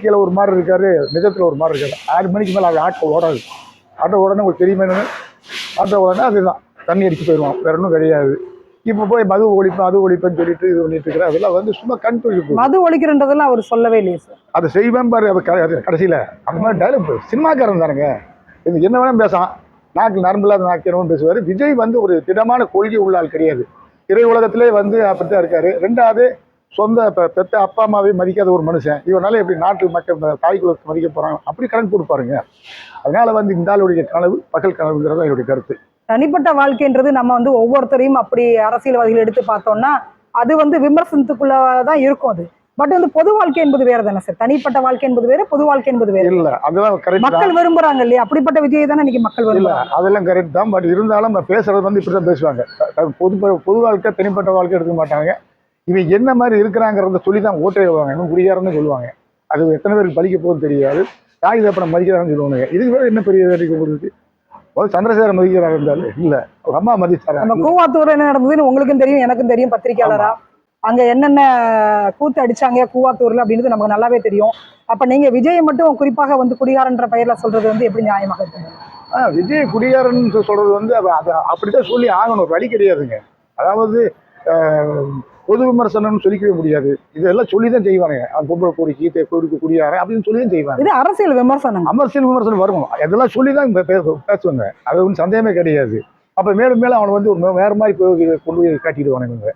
கீழே ஒரு மாதிரி இருக்காரு நிஜத்தில் ஒரு மாதிரி இருக்காரு. ஆறு மணிக்கு மேலே அது ஆட்டோ ஓடாது. ஆட்டோ உடனே உங்களுக்கு தெரியுமே ஆட்டோ உடனே அதுதான். தண்ணி அடிச்சு போயிடுவான். வேற ஒன்றும் கிடையாது. இப்போ போய் மது ஒழிப்பேன் அது ஒழிப்பேன்னு சொல்லிட்டு இது பண்ணிட்டு இருக்கிற அதெல்லாம் வந்து சும்மா கண் துழிப்பு மது ஒழிக்கிறன்றதெல்லாம் அவர் சொல்லவே இல்லையே சார் அதை செய்வேன் பாரு அது கடைசியில். அந்த மாதிரி டைலாக் சினிமாக்காரன் தானுங்க. இது என்ன வேணாலும் பேசலாம். நாக்கு நரம்பில்லாத நாக்கிறவன் பேசுவார். விஜய் வந்து ஒரு திடமான கொள்கை உள்ள ஆள் கிடையாது. திரை உலகத்திலே வந்து அப்படித்தான் இருக்காரு. ரெண்டாவது சொந்த பெ- பெத்த அப்பா அம்மாவே மதிக்காத ஒரு மனுஷன். இவனால எப்படி நாட்டு மக்கள் தாய் குலத்தை மதிக்க போறாங்க? அப்படி கணக்கு கொடுப்பாருங்க அதனால வந்து இந்த ஆளுடைய கனவு பகல் கனவுங்கிறது என்னுடைய கருத்து. தனிப்பட்ட வாழ்க்கைன்றது நம்ம வந்து ஒவ்வொருத்தரையும் அப்படி அரசியல்வாதிகள் எடுத்து பார்த்தோம்னா அது வந்து விமர்சனத்துக்குள்ள தான் இருக்கும் அது. பட் வந்து பொது வாழ்க்கை என்பது வேற தானே சார்? தனிப்பட்ட வாழ்க்கை என்பது வேற பொது வாழ்க்கை என்பது வேற. இல்ல அதெல்லாம் கரெக்ட் மக்கள் விரும்புறாங்க இல்லையா? அப்படிப்பட்ட விஜய் தானே இன்னைக்கு மக்கள் விரும்புறாங்க. அதெல்லாம் கரெக்ட் தான். பட் இருந்தாலும் பேசுறது வந்து இப்படி தான் பேசுவாங்க. பொது பொது வாழ்க்கை தனிப்பட்ட வாழ்க்கை எடுக்க மாட்டாங்க. இவன் என்ன மாதிரி இருக்கிறாங்கிறத சொல்லி தான் ஓட்டே வருவாங்க இன்னும் குடியாரன்னு சொல்லுவாங்க. அது எத்தனை பேருக்கு பலிக்க போகுதுன்னு தெரியாது. தாய் தப்பனை மதிக்கிறாங்கன்னு சொல்லுவாங்க இதுக்கு வேற என்ன பெரிய வேடிக்கை உங்களுக்கு சந்திரசேகரன் மதிக்கிறாங்க இருந்தாலும் இல்ல. அவங்க அம்மா மதிச்சாங்க நம்ம கூவாத்தூர் என்ன நடந்ததுன்னு உங்களுக்கும் தெரியும் எனக்கும் தெரியும் பத்திரிக்கையாளரா? அங்க என்னென்ன கூத்து அடிச்சாங்க கூவாத்தூர்ல அப்படின்றது நமக்கு நல்லாவே தெரியும். அப்ப நீங்க விஜயை மட்டும் குறிப்பாக வந்து குடிகாரன்ற பெயர்ல சொல்றது வந்து எப்படி நியாயமாக இருக்கு விஜய் குடியாரன் சொல்றது வந்து அது அப்படிதான் சொல்லி ஆகணும். வழி கிடையாதுங்க. அதாவது பொது விமர்சனம்னு சொல்லிக்கவே முடியாது. இதெல்லாம் சொல்லி தான் செய்வாங்க அவன் பொம்பளை பொறுக்கி பொறுக்கு குடியாரன் அப்படின்னு சொல்லி தான் செய்வாங்க. இது அரசியல் விமர்சனம். அமர்சியல் விமர்சனம் வரும். இதெல்லாம் சொல்லி தான் பேசுவாங்க. அது ஒன்றும் சந்தேகமே கிடையாது. அப்போ மேலும் மேலும் அவனை வந்து ஒரு வேற மாதிரி போய் கொண்டு போய் காட்டிடுவானுங்க